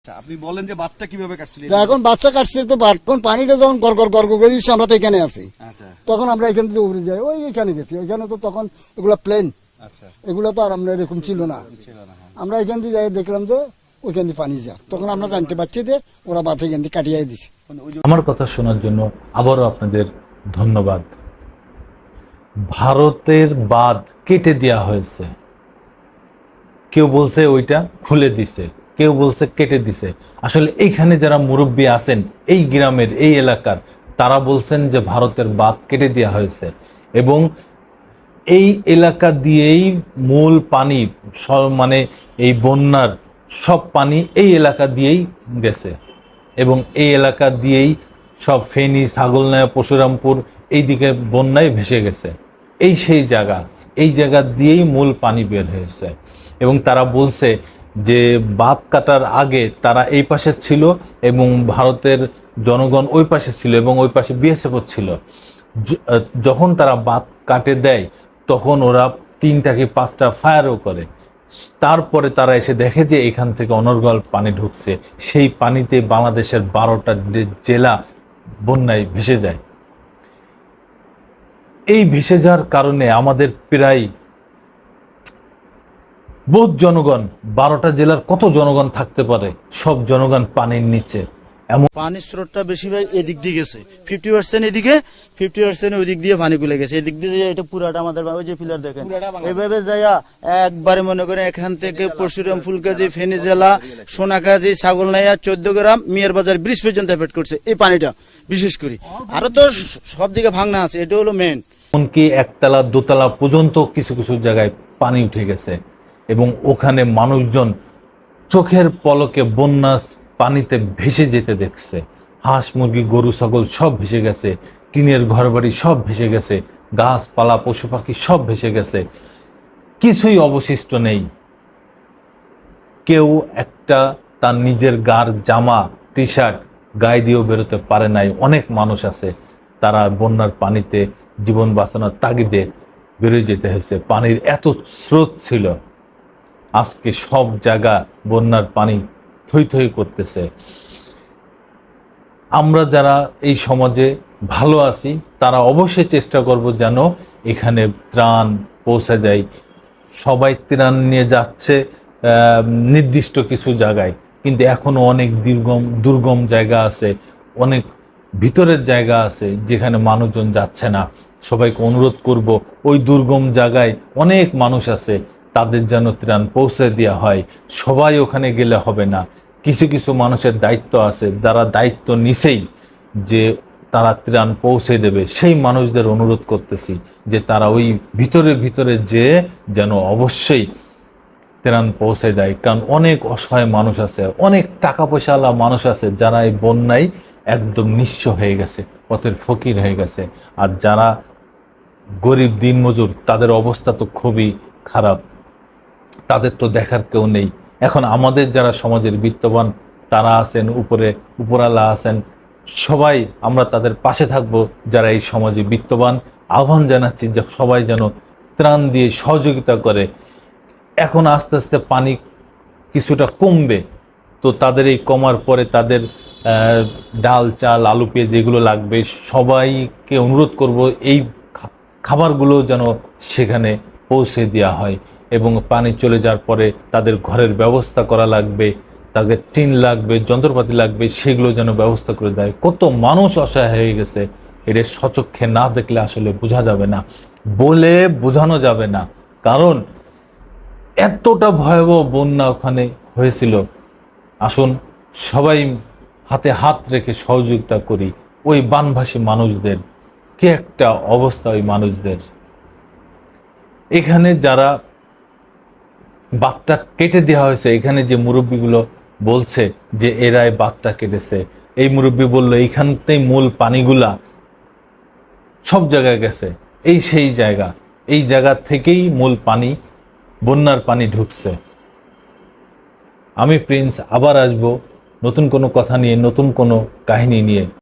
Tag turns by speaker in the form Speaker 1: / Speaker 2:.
Speaker 1: আচ্ছা আপনি বলেন যে বাচ্চা কীভাবে কাটছিল?
Speaker 2: এখন বাচ্চা কাটছে তো এখন পানিটা যখন গড় গড় গড় গড় আমরা তো এখানে আছি।
Speaker 1: আচ্ছা।
Speaker 2: তখন আমরা এখান থেকে উপরে যাই ওই এখানে গেছি। ওইখানে তো তখন এগুলো প্লেন
Speaker 1: আচ্ছা।
Speaker 2: এগুলো তো আর আমরা এরকম ছিল না।
Speaker 1: ছিল না হ্যাঁ।
Speaker 2: আমরা এখান থেকে যাই দেখলাম যে ওইখান দিয়ে পানি যা তখন আমরা জানতে পারছি যে ওরা বাচ্চা এখান থেকে কাটিয়ে দিছে।
Speaker 1: মানে
Speaker 3: আমার কথা শোনার জন্য আবারও আপনাদের ধন্যবাদ। ভারতের বাদ কেটে দেওয়া হয়েছে। কেউ বলছে ওইটা খুলে দিছে। কেউ বলছে কেটে দিছে। আসলে এইখানে যারা মুরব্বী আছেন, এই গ্রামের, এই এলাকার, তারা বলছেন যে ভারতের বাদ কেটে দেওয়া হয়েছে। এবং এই এলাকা দিয়েই মূল পানি স- মানে এই বন্যার সব পানি এই এলাকা দিয়েই গেছে। এবং এই এলাকা দিয়েই সব ফেনী, ছাগলনায়া, পশুরামপুর এইদিকে বন্যায় ভেসে গেছে। এই সেই জায়গা, এই জায়গা দিয়েই মূল পানি বের হয়েছে। এবং তারা বলছে যে বাদ কাটার আগে তারা এই পাশে ছিল এবং ভারতের জনগণ ওই পাশে ছিল এবং ওই পাশে বিএসএফ ছিল। যখন তারা বাদ কাটে দেয়, তখন ওরা তিনটা কি পাঁচটা ফায়ারও করে। তারপরে তারা এসে দেখে যে এখান থেকে অনর্গল পানি ঢুকছে। সেই পানিতে বাংলাদেশের বারোটা জেলা বন্যায় ভেসে যায়। এই ভেসে যাওয়ার কারণে আমাদের প্রায় বহুত জনগণ বারোটা জেলার কত জনগণ থাকতে পারে? সব জনগণ পানির নিচে। এমন
Speaker 4: পানির স্রোতটা বেশিরভাগ এদিক দিয়ে গেছে। ফিফটি পার্সেন্ট এদিকে ফিফটি পার্সেন্ট ওই দিক দিয়ে পানি গুলে গেছে। এদিক দিয়ে এটা পুরাটা আমাদের ওই যে পিলার দেখেন। এইভাবে যাইয়া একবারে মনে করেন এখান থেকে পরশুরাম ফুলকাজি ফেনী জেলা সোনাকাজি ছাগলনাইয়া চোদ্দ গ্রাম মিয়ার বাজার ব্রিজ পর্যন্ত এফেক্ট করছে এই পানিটা বিশেষ করে। আরও তো সব দিকে ভাঙনা আছে এটা হলো মেন
Speaker 3: এমনকি একতলা দোতলা পর্যন্ত কিছু কিছু জায়গায় পানি উঠে গেছে। এবং ওখানে মানুষজন চোখের পলকে বন্যা পানিতে ভেসে যেতে দেখছে। হাঁস, মুরগি, গরু, ছাগল সব ভেসে গেছে। টিনের ঘরবাড়ি সব ভেসে গেছে। গাছপালা পশু পাখি সব ভেসে গেছে। কিছুই অবশিষ্ট নেই। কেউ একটা তার নিজের গার জামা টি শার্ট গায়ে দিয়েও বেরোতে পারে নাই। অনেক মানুষ আছে। তারা বন্যার পানিতে জীবন বাঁচানোর তাগিদে বেরিয়ে যেতে হয়েছে। পানির এত স্রোত ছিল। আজকে সব জায়গা বন্যার পানি থই থই করতেছে। আমরা যারা এই সমাজে ভালো আছি, তারা অবশ্যই চেষ্টা করব যেন এখানে ত্রাণ পৌঁছে যায়। সবাই ত্রাণ নিয়ে যাচ্ছে নির্দিষ্ট কিছু জায়গায়। কিন্তু এখনও অনেক দুর্গম দুর্গম জায়গা আছে, অনেক ভিতরের জায়গা আছে যেখানে মানুষজন যাচ্ছে না। সবাইকে অনুরোধ করব, ওই দুর্গম জায়গায় অনেক মানুষ আছে তাদের যেন ত্রাণ পৌঁছে দেওয়া হয়। সবাই ওখানে গেলে হবে না। কিছু কিছু মানুষের দায়িত্ব আছে, যারা দায়িত্ব নিছেই যে তারা ত্রাণ পৌঁছে দেবে। সেই মানুষদের অনুরোধ করতেছি যে তারা ওই ভিতরে ভিতরে যে যেন অবশ্যই ত্রাণ পৌঁছে দেয়। কারণ অনেক অসহায় মানুষ আছে, অনেক টাকা পয়সাওয়ালা মানুষ আছে যারা এই বন্যায় একদম নিঃস্ব হয়ে গেছে, পথের ফকির হয়ে গেছে। আর যারা গরিব দিনমজুর, তাদের অবস্থা তো খুবই খারাপ। তাদের তো দেখার কেউ নেই। এখন আমাদের যারা সমাজের বিত্তবান, তারা আছেন উপরে, উপরালা আছেন, সবাই আমরা তাদের পাশে থাকব যারা এই সমাজে বিত্তবান। আহ্বান জানাচ্ছি যে সবাই যেন ত্রাণ দিয়ে সহযোগিতা করে। এখন আস্তে আস্তে পানি কিছুটা কমবে, তো তাদের এই কমার পরে তাদের ডাল, চাল, আলু, পেঁয়াজ এগুলো লাগবে। সবাইকে অনুরোধ করব এই খাবারগুলো যেন সেখানে পৌঁছে দেওয়া হয়। এবং পানি চলে যাওয়ার পরে তাদের ঘরের ব্যবস্থা করা লাগবে, তাদের টিন লাগবে, যন্ত্রপাতি লাগবে, সেগুলো যেন ব্যবস্থা করে দেয়। কত মানুষ অসহায় হয়ে গেছে। এটা সচক্ষে না দেখলে আসলে বোঝা যাবে না। বলে বোঝানো যাবে না। কারণ এতটা ভয়াবহ বন্যা ওখানে হয়েছিল। আসুন সবাই হাতে হাত রেখে সহযোগিতা করি। ওই বানভাসী মানুষদের, কি একটা অবস্থা ওই মানুষদের। এখানে যারা বাতটা কেটে দেওয়া হয়েছে। এখানে যে মুরব্বীগুলো বলছে যে এরাই বাতটা কেটেছে। এই মুরব্বী বলল, এইখানতেই মূল পানিগুলা সব জায়গায় গেছে। এই সেই জায়গা। এই জায়গা থেকেই মূল পানি, বন্যার পানি ঢুকছে। আমি প্রিন্স আবার আসব নতুন কোনো কথা নিয়ে, নতুন কোনো কাহিনী নিয়ে।